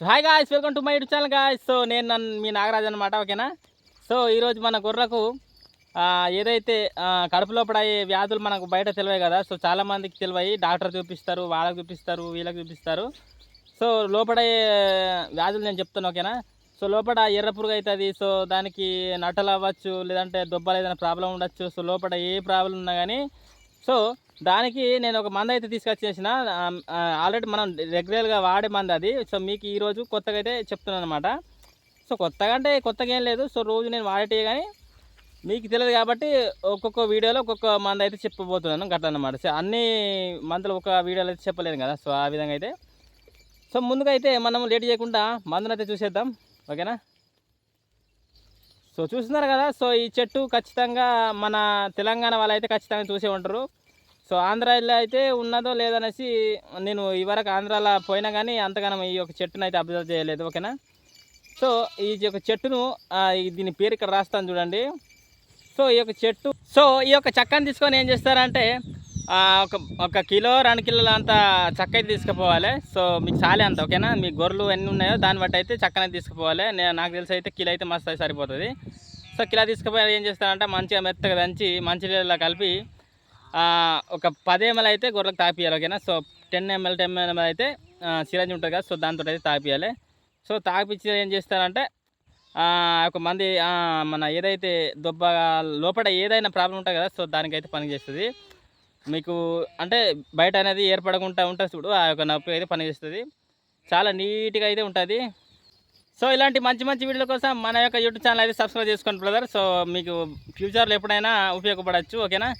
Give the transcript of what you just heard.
So hi guys welcome to my YouTube channel guys so నేను నన్ను మీ నాగరాజ్ అనమాట ఓకేనా? సో ఈరోజు మన గొర్రెకు ఏదైతే ఆ, వ్యాధులు మనకు బయట తెలివాయి కదా సో చాలామందికి తెలివాయి డాక్టర్ చూపిస్తారు వాళ్ళకి చూపిస్తారు వీళ్ళకి చూపిస్తారు. సో లోపల వ్యాధులు నేను చెప్తాను ఓకేనా? సో లోపల ఎర్ర పురుగు అవుతుంది సో దానికి నట్టలు అవ్వచ్చు లేదంటే దొబ్బలు ఏదైనా ప్రాబ్లం ఉండొచ్చు సో లోపల ఏ ప్రాబ్లం ఉన్నా కానీ సో దానికి నేను ఒక మంద అయితే తీసుకొచ్చేసిన ఆల్రెడీ మనం రెగ్యులర్గా వాడే మందు అది. సో మీకు ఈరోజు కొత్తగా అయితే చెప్తున్నాను అనమాట సో కొత్తగా అంటే కొత్తగా ఏం లేదు. సో రోజు నేను వాడేటే కానీ మీకు తెలియదు కాబట్టి ఒక్కొక్క వీడియోలో ఒక్కొక్క మంద అయితే చెప్పబోతున్నాను గట్ల అనమాట సో అన్ని మందులు ఒక వీడియోలో అయితే చెప్పలేను కదా. సో ఆ విధంగా అయితే. సో ముందుగా అయితే మనం లేట్ చేయకుండా మందునైతే చూసేద్దాం. ఓకేనా? సో చూస్తున్నారు కదా సో ఈ చెట్టు ఖచ్చితంగా మన తెలంగాణ వాళ్ళు అయితే ఖచ్చితంగా చూసే ఉంటారు. సో ఆంధ్రాలో అయితే ఉన్నదో లేదనేసి నేను ఇవరకు ఆంధ్రాలో పోయినా కానీ అంతగానం ఈ యొక్క చెట్టును అయితే అబ్జర్వ్ చేయలేదు ఓకేనా? సో ఈ యొక్క చెట్టును దీని పేరు ఇక్కడ రాస్తాను చూడండి. సో ఈ యొక్క చెట్టు సో ఈ యొక్క చక్కని తీసుకొని ఏం చేస్తారంటే ఒక ఒక కిలో రెండు కిలోల అంత చక్క అయితే తీసుకుపోవాలి. సో మీకు చాలే అంత ఓకేనా? మీ గొర్రెలు ఎన్ని ఉన్నాయో దాన్ని బట్టి అయితే చక్కనే తీసుకుపోవాలి. నేను నాకు తెలిసి అయితే కిలో అయితే మస్తు అయితే సరిపోతుంది. సో కిలో తీసుకుపోయి ఏం చేస్తారంటే మంచిగా మెత్తగా దంచి మంచి నీళ్ళలో కలిపి ఒక పది ఎంఎల్ అయితే గొర్రెలకు తాపియాలి ఓకేనా? So ten ML ten ML అయితే సిరంజ్ ఉంటుంది కదా సో దాంతో అయితే తాపియాలి. సో తాపించి ఏం చేస్తారంటే ఒక మంది మన ఏదైతే దొబ్బ లోపల ఏదైనా ప్రాబ్లం ఉంటుంది కదా సో దానికైతే పని చేస్తుంది. మీకు అంటే బయట అనేది ఏర్పడకుండా ఉంటుంది చూడు ఆ యొక్క నొప్పి అయితే పనిచేస్తుంది చాలా నీట్గా అయితే ఉంటుంది. సో ఇలాంటి మంచి మంచి వీడియోల కోసం మన యొక్క యూట్యూబ్ ఛానల్ అయితే సబ్స్క్రైబ్ చేసుకోండి బ్రదర్. సో మీకు ఫ్యూచర్లో ఎప్పుడైనా ఉపయోగపడవచ్చు ఓకేనా?